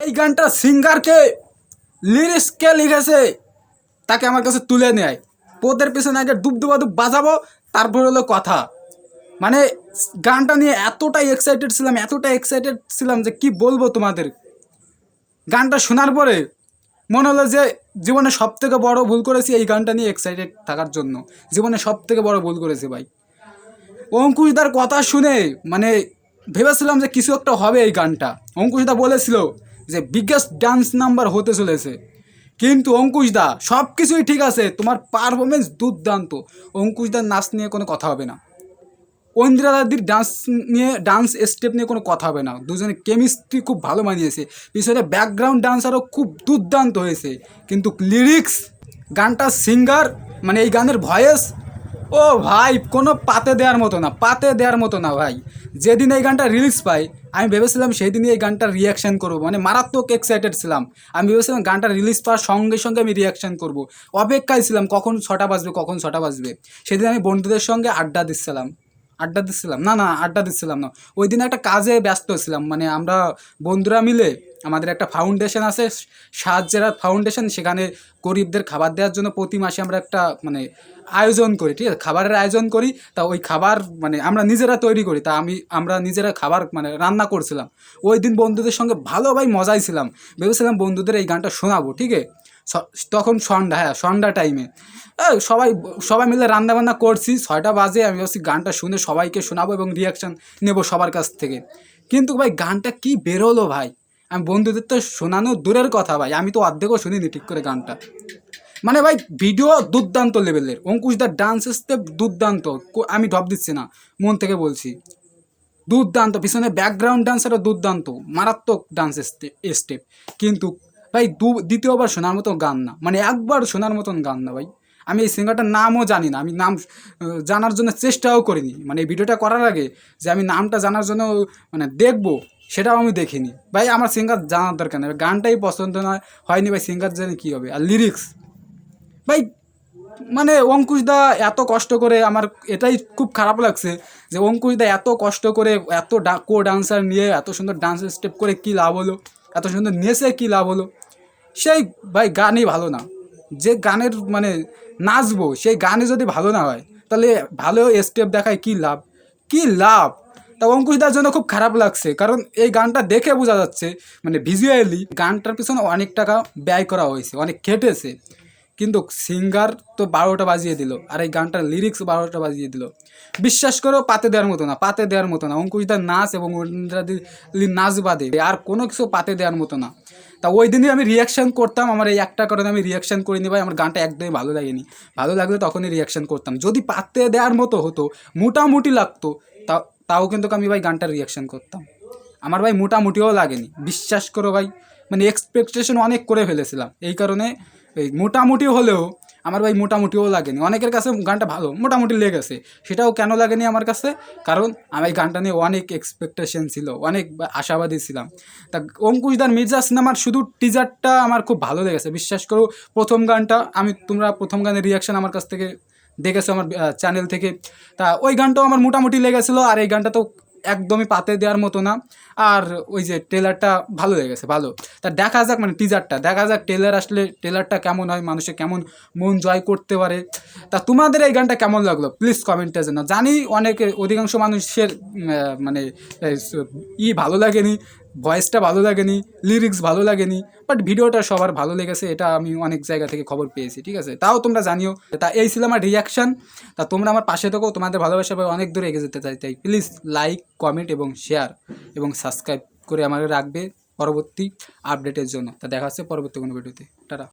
এই গানটা সিঙ্গারকে লিরিক্স কে লিখেছে, তাকে আমার কাছে তুলে নেয় পোদের পেছনে আগে ডুব বাজাবো, তারপর হলো কথা। মানে গানটা নিয়ে এতটাই এক্সাইটেড ছিলাম, এতটাই এক্সাইটেড ছিলাম যে কি বলব তোমাদের। গানটা শোনার পরে মনে হলো যে জীবনে সব থেকে বড় ভুল করেছি এই গানটা নিয়ে এক্সাইটেড থাকার জন্য। জীবনে সব থেকে বড় ভুল করেছি ভাই। অঙ্কুশদার কথা শুনে মানে ভেবেছিলাম যে কিছু একটা হবে এই গানটা। অঙ্কুশদা বলেছিল যে বিগেস্ট ডান্স নাম্বার হতে চলেছে। কিন্তু অঙ্কুশ দা সব কিছুই ঠিক আছে, তোমার পারফরমেন্স দুর্দান্ত। অঙ্কুশদার নাচ নিয়ে কোনো কথা হবে না। ঐন্দ্রা দাদির ডান্স নিয়ে ডান্স স্টেপ নিয়ে কোনো কথা হবে না। দুজনে কেমিস্ট্রি খুব ভালো মানিয়েছে। পিছনে ব্যাকগ্রাউন্ড ডান্সারও খুব দুর্দান্ত হয়েছে। কিন্তু লিরিক্স গানটার সিঙ্গার মানে এই গানের ভয়েস ও ভাই, কোনো পাতে দেওয়ার মতো না, পাতে দেওয়ার মতো না ভাই। যেদিন এই গানটা রিলিজ পাই, আমি ভেবেছিলাম সেই দিনই এই গানটার রিয়াকশান করব। মানে মারাত্মক এক্সাইটেড ছিলাম। আমি ভেবেছিলাম গানটা রিলিজ পাওয়ার সঙ্গে সঙ্গে আমি রিয়াকশান করব। অপেক্ষায় ছিলাম, কখন ছটা বাজবে, কখন ছটা বাজবে। সেদিন আমি বন্ধুদের সঙ্গে আড্ডা দিচ্ছিলাম। আড্ডা দিচ্ছিলাম? না না, আড্ডা দিচ্ছিলাম না। ওই দিন একটা কাজে ব্যস্ত ছিলাম। মানে আমরা বন্ধুরা মিলে আমাদের একটা ফাউন্ডেশন আছে সাহায্যের ফাউন্ডেশন সেখানে গরিবদের খাবার দেওয়ার জন্য প্রতি মাসে আমরা একটা মানে আয়োজন করি, ঠিক আছে? খাবারের আয়োজন করি, তা ওই খাবার মানে আমরা নিজেরা তৈরি করি, তা আমি, আমরা নিজেরা খাবার মানে রান্না করছিলাম। ওই দিন বন্ধুদের সঙ্গে ভালো ভাই মজাই ছিলাম। ভেবেছিলাম বন্ধুদের এই গানটা শোনাবো, ঠিক আছে? তখন সন্ধ্যা হ্যাঁ সন্ধ্যা টাইমে সবাই সবাই মিলে রান্না বান্না করছি, ছয়টা বাজে, আমি ভাবছি গানটা শুনে সবাইকে শোনাবো এবং রিয়াকশান নেব সবার কাছ থেকে। কিন্তু ভাই গানটা কি বেরোলো ভাই? আমি বন্ধুদের তো শোনানো দূরের কথা ভাই, আমি তো অর্ধেকও শুনিনি ঠিক করে গানটা। মানে ভাই ভিডিও দুর্দান্ত লেভেলের অঙ্কুশদার ডান্স স্টেপ দুর্দান্ত। আমি ডব দিচ্ছি না, মন থেকে বলছি। দুর্দান্ত, পিছনে ব্যাকগ্রাউন্ড ডান্সারও দুর্দান্ত, মারাত্মক ডান্স স্টেপ কিন্তু ভাই, দু, দ্বিতীয়বার শোনার মতো গান না। মানে একবার শোনার মতন গান না ভাই। আমি এই সিঙ্গারটার নামও জানি না। আমি নাম জানার জন্য চেষ্টাও করিনি। মানে এই ভিডিওটা করার আগে যে আমি নামটা জানার জন্য মানে দেখব সেটাও আমি দেখিনি। ভাই, আমার সিঙ্গার জানার দরকার নেই। গানটাই পছন্দ নয়, হয়নি ভাই সিঙ্গার জানি কী হবে। আর লিরিক্স ভাই মানে অঙ্কুশদা এত কষ্ট করে আমার এটাই খুব খারাপ লাগছে যে অঙ্কুশদা এত কষ্ট করে এত কো ডান্সার নিয়ে এত সুন্দর ডান্স স্টেপ করে কী লাভ হলো? এত সুন্দর নেচে কী লাভ হলো? সেই ভাই গানই ভালো না। যে গানের মানে নাচবো, সেই গানে যদি ভালো না হয়, তাহলে ভালো স্টেপ দেখায় কী লাভ? কী লাভ? তা অঙ্কুশদার জন্য খুব খারাপ লাগছে। কারণ এই গানটা দেখে বোঝা যাচ্ছে মানে ভিজুয়ালি গানটার পিছনে অনেক টাকা ব্যয় করা হয়েছে, অনেক খেটেছে। কিন্তু সিঙ্গার তো বারোটা বাজিয়ে দিল, আর এই গানটার লিরিক্স বারোটা বাজিয়ে দিল। বিশ্বাস করো, পাতে দেওয়ার মতো না, পাতে দেওয়ার মতো না। অঙ্কুশদার নাচ এবং নাচ বাদে আর কোনো কিছু পাতে দেওয়ার মতো না। তা ওই দিনই আমি রিয়াকশান করতাম, আমার এই একটা কারণে আমি রিয়াকশান করিনি ভাই, আমার গানটা একদমই ভালো লাগেনি। ভালো লাগলে তখনই রিয়াকশান করতাম। যদি পাতে দেওয়ার মতো হতো, মোটামুটি লাগতো, তা তাও কিন্তু আমি ভাই গানটার রিয়াকশান করতাম। আমার ভাই মোটামুটিও লাগেনি। বিশ্বাস করো ভাই মানে এক্সপেকটেশন অনেক করে ফেলেছিলাম। এই কারণে এই মোটামুটি হলেও আমার ভাই মোটামুটিও লাগেনি। অনেকের কাছে গানটা ভালো, মোটামুটি লেগেছে। সেটাও কেন লাগেনি আমার কাছে? কারণ আমি গানটা নিয়ে অনেক এক্সপেকটেশন ছিল, অনেক আশাবাদী ছিলাম। তা অঙ্কুশদার মির্জা সিনেমার শুধু টিজারটা আমার খুব ভালো লেগেছে। বিশ্বাস করো, প্রথম গানটা আমি তোমরা প্রথম গানের রিয়াকশন আমার কাছ থেকে দেখেছ আমার চ্যানেল থেকে। তা ওই গানটাও আমার মোটামুটি লেগেছিলো, আর এই গানটা তো একদমই পাতে দেওয়ার মতো না। আর ওই যে ট্রেলারটা ভালো লেগেছে, ভালো। তা দেখা যাক মানে টিজারটা দেখা যাক ট্রেলার আসলে ট্রেলারটা কেমন হয় মানুষের কেমন মন জয় করতে পারে। তা তোমাদের এই গানটা কেমন লাগল? প্লিজ কমেন্টে জানাও। জানি অনেকে, অধিকাংশ মানুষের মানে ই ভালো লাগেনি। ভয়েসটা ভালো লাগেনি লিরিক্স ভালো লাগেনি বাট ভিডিওটা সবার ভালো লেগেছে, এটা আমি অনেক জায়গা থেকে খবর পেয়েছি, ঠিক আছে? তাও তোমরা জানিও, তা এই ছিল আমার রিয়াকশান তা তোমরা আমার পাশে থেকেও তোমাদের ভালোবাসা পাবে অনেক দূরে এগিয়ে যেতে চাই, তাই প্লিজ লাইক কমেন্ট এবং শেয়ার এবং সাবস্ক্রাইব করে আমাকে রাখবে পরবর্তী আপডেটের জন্য, তা দেখা হচ্ছে পরবর্তী কোনো ভিডিওতে টাটা।